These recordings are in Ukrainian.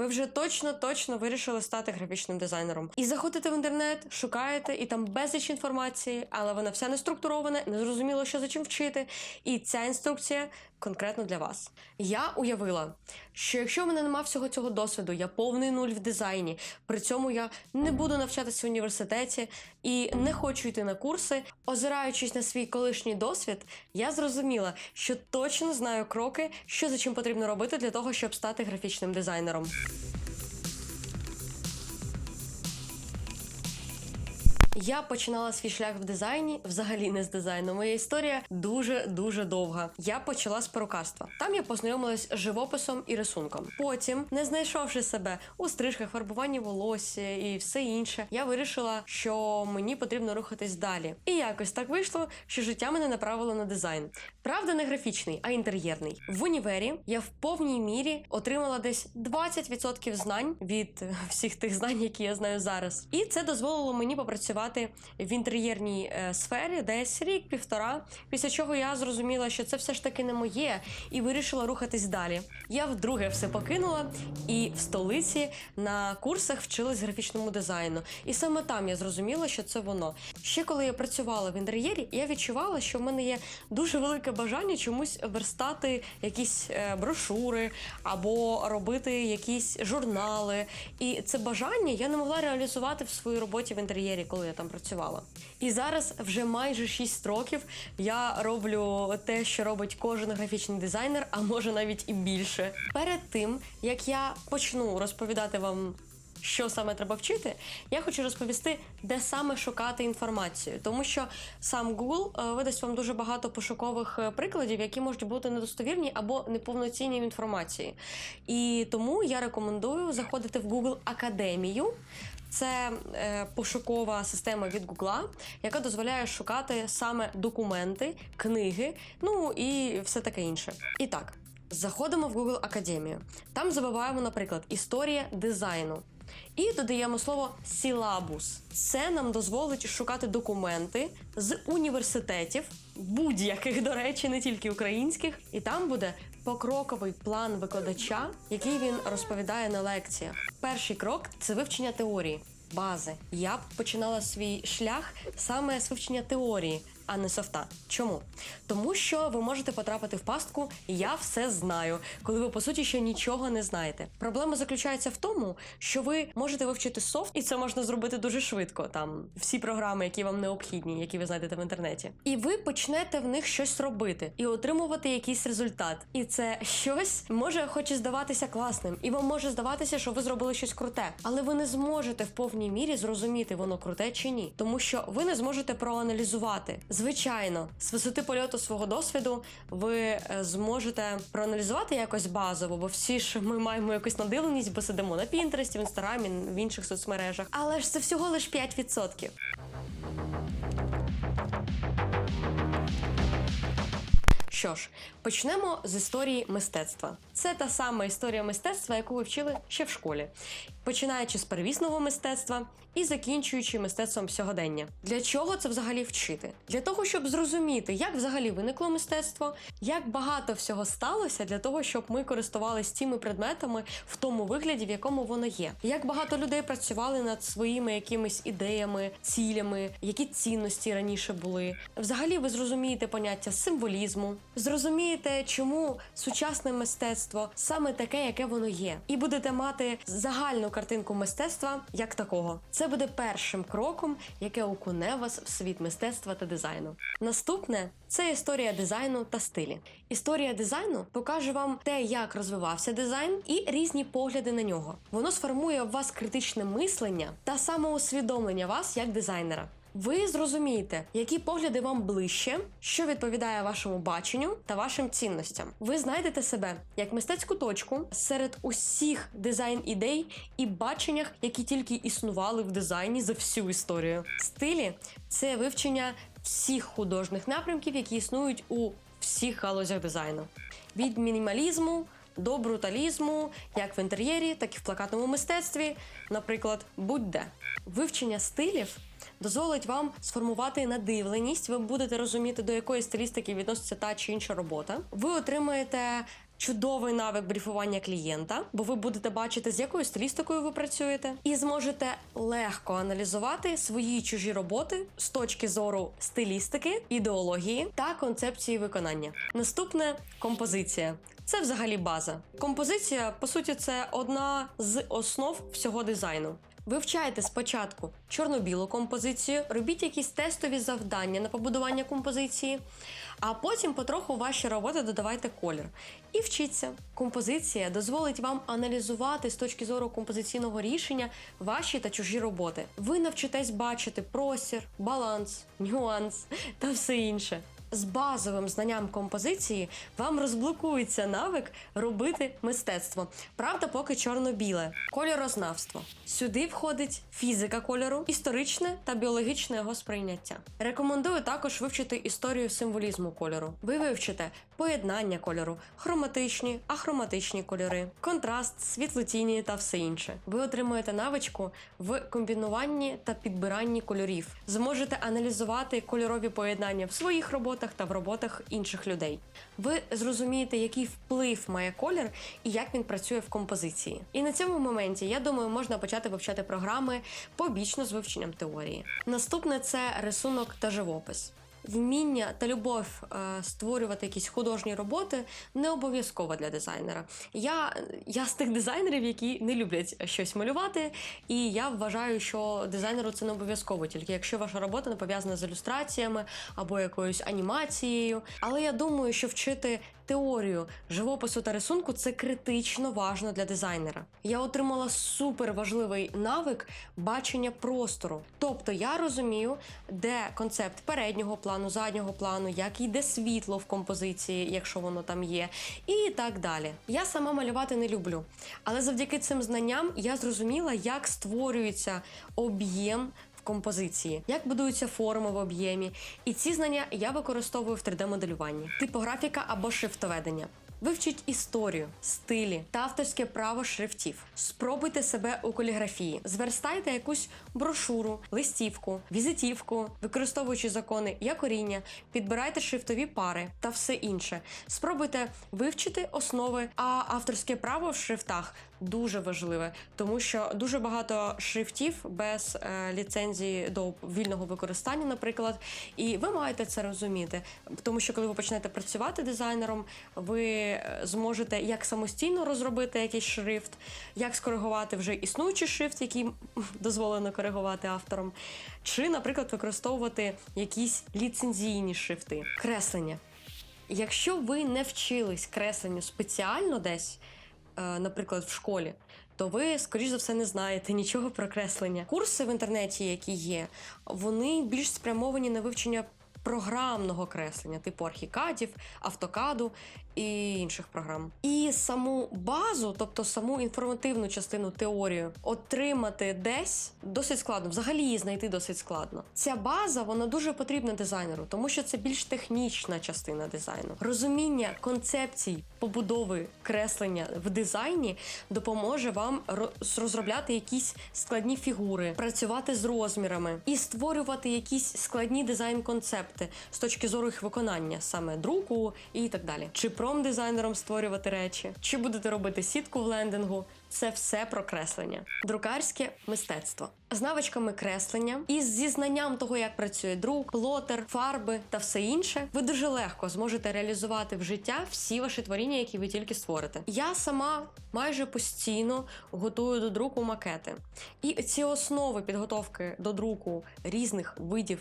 ви вже точно точно вирішили стати графічним дизайнером. І заходите в інтернет, шукаєте, і там безліч інформації, але вона вся не структурована, не зрозуміло, що за чим вчити. І ця інструкція конкретно для вас. Я уявила, що якщо в мене нема всього цього досвіду, я повний нуль в дизайні. При цьому я не буду навчатися в університеті і не хочу йти на курси. Озираючись на свій колишній досвід, я зрозуміла, що точно знаю кроки, що за чим потрібно робити для того, щоб стати графічним дизайнером. Я починала свій шлях в дизайні, взагалі не з дизайну. Моя історія дуже дуже довга. Я почала з перукарства. Там я познайомилась з живописом і рисунком. Потім, не знайшовши себе у стрижках, фарбуванні волосся і все інше, я вирішила, що мені потрібно рухатись далі. І якось так вийшло, що життя мене направило на дизайн. Правда, не графічний, а інтер'єрний. В універі я в повній мірі отримала десь 20% знань від всіх тих знань, які я знаю зараз. І це дозволило мені попрацювати в інтер'єрній е, сфері десь рік-півтора. Після чого я зрозуміла, що це все ж таки не моє, і вирішила рухатись далі. Я вдруге все покинула і в столиці на курсах вчилась графічному дизайну. І саме там я зрозуміла, що це воно. Ще коли я працювала в інтер'єрі, я відчувала, що в мене є дуже велике бажання чомусь верстати якісь е, брошури або робити якісь журнали. І це бажання я не могла реалізувати в своїй роботі в інтер'єрі, коли там працювала. І зараз вже майже 6 років я роблю те, що робить кожен графічний дизайнер, а може навіть і більше. Перед тим як я почну розповідати вам. Що саме треба вчити, я хочу розповісти, де саме шукати інформацію, тому що сам Google е, видасть вам дуже багато пошукових е, прикладів, які можуть бути недостовірні або неповноцінні в інформації. І тому я рекомендую заходити в Google Академію. Це е, пошукова система від Гугла, яка дозволяє шукати саме документи, книги, ну і все таке інше. І так, заходимо в Google Академію. Там забиваємо, наприклад, історія дизайну. І додаємо слово сілабус. Це нам дозволить шукати документи з університетів, будь-яких, до речі, не тільки українських, і там буде покроковий план викладача, який він розповідає на лекціях. Перший крок це вивчення теорії. Бази. Я б починала свій шлях саме з вивчення теорії, а не софта. Чому? Тому що ви можете потрапити в пастку Я все знаю, коли ви по суті ще нічого не знаєте. Проблема заключається в тому, що ви можете вивчити софт, і це можна зробити дуже швидко. Там всі програми, які вам необхідні, які ви знайдете в інтернеті. І ви почнете в них щось робити і отримувати якийсь результат. І це щось може хоч і здаватися класним, і вам може здаватися, що ви зробили щось круте, але ви не зможете в повній мірі зрозуміти, воно круте чи ні, тому що ви не зможете проаналізувати. Звичайно, з висоти польоту свого досвіду ви е, зможете проаналізувати якось базово, бо всі ж ми маємо якусь надивленість, бо сидимо на Пінтересті, в інстаграмі, в інших соцмережах. Але ж це всього лиш 5%. Що ж, почнемо з історії мистецтва. Це та сама історія мистецтва, яку ви вчили ще в школі, починаючи з первісного мистецтва і закінчуючи мистецтвом сьогодення. Для чого це взагалі вчити? Для того, щоб зрозуміти, як взагалі виникло мистецтво, як багато всього сталося для того, щоб ми користувалися цими предметами в тому вигляді, в якому воно є. Як багато людей працювали над своїми якимись ідеями, цілями, які цінності раніше були. Взагалі, ви зрозумієте поняття символізму, зрозумієте, чому сучасне мистецтво саме таке, яке воно є, і будете мати загальну картинку мистецтва як такого. Це буде першим кроком, яке окуне вас в світ мистецтва та дизайну. Наступне це історія дизайну та стилі. Історія дизайну покаже вам те, як розвивався дизайн, і різні погляди на нього. Воно сформує в вас критичне мислення та самоусвідомлення вас як дизайнера. Ви зрозумієте, які погляди вам ближче, що відповідає вашому баченню та вашим цінностям. Ви знайдете себе як мистецьку точку серед усіх дизайн-ідей і баченнях, які тільки існували в дизайні за всю історію. Стилі це вивчення всіх художніх напрямків, які існують у всіх галузях дизайну. Від мінімалізму до бруталізму, як в інтер'єрі, так і в плакатному мистецтві, наприклад, будь-де. Вивчення стилів дозволить вам сформувати надивленість. Ви будете розуміти, до якої стилістики відноситься та чи інша робота. Ви отримаєте чудовий навик бріфування клієнта, бо ви будете бачити, з якою стилістикою ви працюєте, і зможете легко аналізувати свої чужі роботи з точки зору стилістики, ідеології та концепції виконання. Наступне композиція. Це взагалі база. Композиція, по суті, це одна з основ всього дизайну. Вивчайте спочатку чорно-білу композицію, робіть якісь тестові завдання на побудування композиції, а потім потроху ваші роботи додавайте колір. І вчіться. Композиція дозволить вам аналізувати з точки зору композиційного рішення ваші та чужі роботи. Ви навчитесь бачити простір, баланс, нюанс та все інше. З базовим знанням композиції вам розблокується навик робити мистецтво. Правда, поки чорно-біле. Кольорознавство. Сюди входить фізика кольору, історичне та біологічне його сприйняття. Рекомендую також вивчити історію символізму кольору. Ви вивчите поєднання кольору, хроматичні, ахроматичні кольори, контраст, світлотіні та все інше. Ви отримуєте навичку в комбінуванні та підбиранні кольорів. Зможете аналізувати кольорові поєднання в своїх роботах та в роботах інших людей. Ви зрозумієте, який вплив має колір і як він працює в композиції. І на цьому моменті, я думаю, можна почати вивчати програми побічно з вивченням теорії. Наступне це рисунок та живопис. Вміння та любов е, створювати якісь художні роботи не обов'язково для дизайнера. Я, я з тих дизайнерів, які не люблять щось малювати, і я вважаю, що дизайнеру це не обов'язково, тільки якщо ваша робота не пов'язана з ілюстраціями або якоюсь анімацією. Але я думаю, що вчити теорію живопису та рисунку це критично важно для дизайнера. Я отримала супер важливий навик бачення простору. Тобто я розумію, де концепт переднього плану, заднього плану, як йде світло в композиції, якщо воно там є, і так далі. Я сама малювати не люблю, але завдяки цим знанням я зрозуміла, як створюється об'єм в композиції, як будуються форми в об'ємі. І ці знання я використовую в 3D-моделюванні, типографіка або шрифтоведення. Вивчіть історію, стилі та авторське право шрифтів. Спробуйте себе у каліграфії. Зверстайте якусь брошуру, листівку, візитівку, використовуючи закони якоріння, підбирайте шрифтові пари та все інше. Спробуйте вивчити основи, а авторське право в шрифтах дуже важливе, тому що дуже багато шрифтів без е, ліцензії до вільного використання, наприклад, і ви маєте це розуміти, тому що коли ви почнете працювати дизайнером, ви е, зможете як самостійно розробити якийсь шрифт, як скоригувати вже існуючий шрифт, який дозволено коригувати автором, чи, наприклад, використовувати якісь ліцензійні шрифти, креслення. Якщо ви не вчились кресленню спеціально десь, наприклад, в школі, то ви, скоріш за все, не знаєте нічого про креслення. Курси в інтернеті, які є, вони більш спрямовані на вивчення програмного креслення, типу архікадів, автокаду і інших програм. І саму базу, тобто саму інформативну частину теорію, отримати десь досить складно. Взагалі її знайти досить складно. Ця база вона дуже потрібна дизайнеру, тому що це більш технічна частина дизайну. Розуміння концепцій побудови креслення в дизайні допоможе вам роз- розробляти якісь складні фігури, працювати з розмірами і створювати якісь складні дизайн-концепти з точки зору їх виконання, саме друку і так далі. Чи промдизайнером створювати речі, чи будете робити сітку в лендингу. Це все про креслення, друкарське мистецтво з навичками креслення і зі знанням того, як працює друк, плотер, фарби та все інше, ви дуже легко зможете реалізувати в життя всі ваші творіння, які ви тільки створите. Я сама майже постійно готую до друку макети, і ці основи підготовки до друку різних видів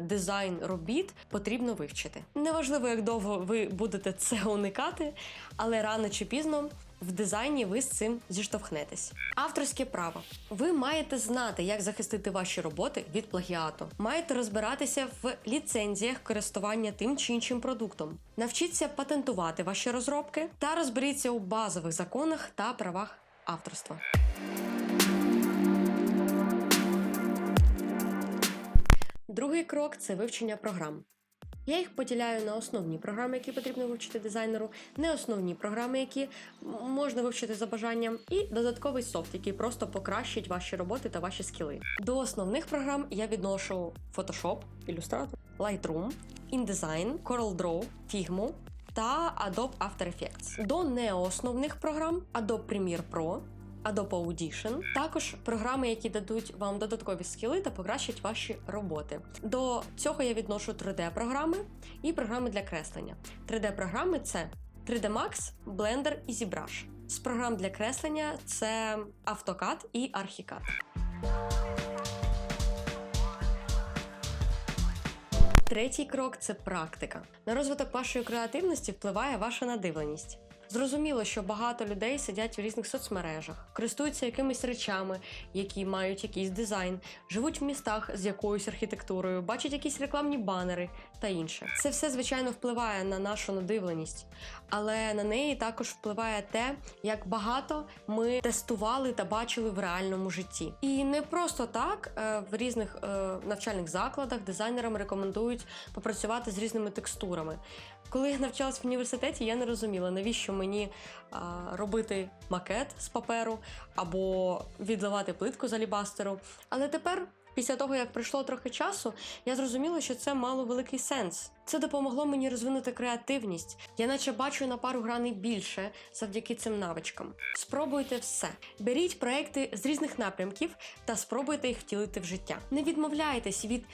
дизайн робіт потрібно вивчити. Неважливо, як довго ви будете це уникати, але рано чи пізно. В дизайні ви з цим зіштовхнетесь. Авторське право. Ви маєте знати, як захистити ваші роботи від плагіату. Маєте розбиратися в ліцензіях користування тим чи іншим продуктом. Навчіться патентувати ваші розробки та розберіться у базових законах та правах авторства. Другий крок це вивчення програм. Я їх поділяю на основні програми, які потрібно вивчити дизайнеру, неосновні програми, які можна вивчити за бажанням, і додатковий софт, який просто покращить ваші роботи та ваші скіли. До основних програм я відношу Photoshop, Illustrator, Lightroom, InDesign, CorelDRAW, Figma, та Adobe After Effects. До неосновних програм Adobe Premiere Pro. Adobe Audition, також програми, які дадуть вам додаткові скіли та покращать ваші роботи. До цього я відношу 3D-програми і програми для креслення. 3D-програми це 3D Max, Blender і ZBrush. З програм для креслення це AutoCAD і Archicad. Третій крок це практика. На розвиток вашої креативності впливає ваша надивленість. Зрозуміло, що багато людей сидять в різних соцмережах, користуються якимись речами, які мають якийсь дизайн, живуть в містах з якоюсь архітектурою, бачать якісь рекламні банери та інше. Це все, звичайно, впливає на нашу надивленість, але на неї також впливає те, як багато ми тестували та бачили в реальному житті. І не просто так е, в різних е, навчальних закладах дизайнерам рекомендують попрацювати з різними текстурами. Коли я навчалась в університеті, я не розуміла, навіщо мені а, робити макет з паперу або відливати плитку з алібастеру. Але тепер, після того як пройшло трохи часу, я зрозуміла, що це мало великий сенс. Це допомогло мені розвинути креативність. Я наче бачу на пару граней більше завдяки цим навичкам. Спробуйте все. Беріть проекти з різних напрямків та спробуйте їх втілити в життя. Не відмовляйтесь від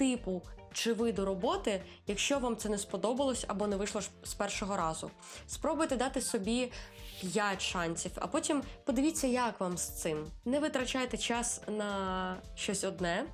типу чи виду роботи, якщо вам це не сподобалось або не вийшло з першого разу. Спробуйте дати собі 5 шансів, а потім подивіться, як вам з цим. Не витрачайте час на щось одне.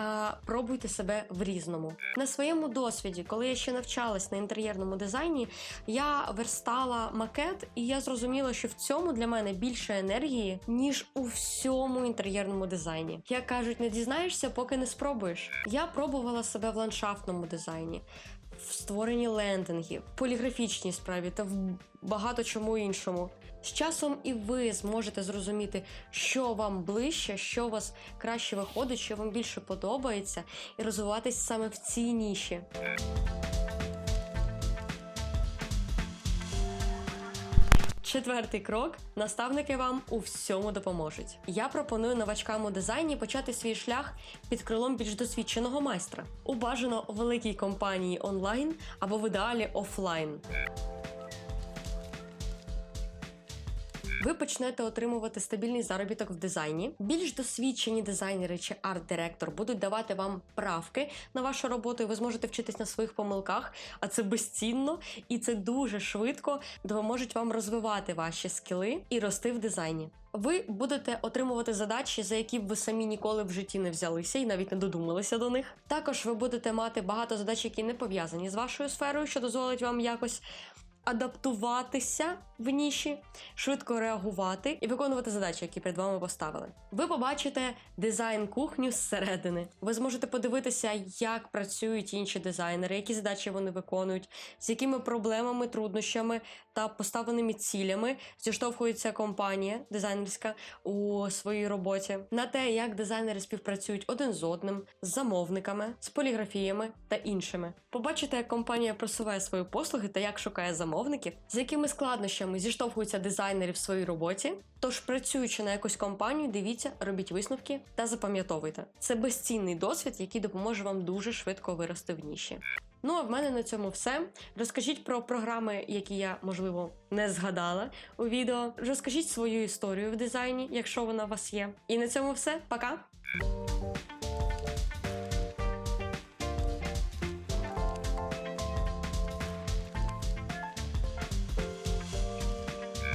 А пробуйте себе в різному. На своєму досвіді, коли я ще навчалась на інтер'єрному дизайні, я верстала макет, і я зрозуміла, що в цьому для мене більше енергії, ніж у всьому інтер'єрному дизайні. Як кажуть, не дізнаєшся, поки не спробуєш. Я пробувала себе в ландшафтному дизайні. В створенні лендингів, поліграфічній справі та в багато чому іншому. З часом і ви зможете зрозуміти, що вам ближче, що у вас краще виходить, що вам більше подобається, і розвиватись саме в цій ніші. Четвертий крок наставники вам у всьому допоможуть. Я пропоную новачкам у дизайні почати свій шлях під крилом більш досвідченого майстра. У бажано великій компанії онлайн або в ідеалі офлайн. Ви почнете отримувати стабільний заробіток в дизайні. Більш досвідчені дизайнери чи арт-директор будуть давати вам правки на вашу роботу, і ви зможете вчитись на своїх помилках, а це безцінно і це дуже швидко допоможуть вам розвивати ваші скіли і рости в дизайні. Ви будете отримувати задачі, за які б ви самі ніколи в житті не взялися і навіть не додумалися до них. Також ви будете мати багато задач, які не пов'язані з вашою сферою, що дозволить вам якось адаптуватися в ніші, швидко реагувати і виконувати задачі, які перед вами поставили. Ви побачите дизайн кухню зсередини. Ви зможете подивитися, як працюють інші дизайнери, які задачі вони виконують, з якими проблемами, труднощами та поставленими цілями зіштовхується компанія дизайнерська у своїй роботі, на те, як дизайнери співпрацюють один з одним, з замовниками, з поліграфіями та іншими. Побачите, як компанія просуває свої послуги та як шукає замовників, з якими складнощами зіштовхуються дизайнери в своїй роботі. Тож, працюючи на якусь компанію, дивіться, робіть висновки та запам'ятовуйте. Це безцінний досвід, який допоможе вам дуже швидко вирости в ніші. Ну а в мене на цьому все. Розкажіть про програми, які я можливо не згадала у відео. Розкажіть свою історію в дизайні, якщо вона у вас є. І на цьому все. Пока!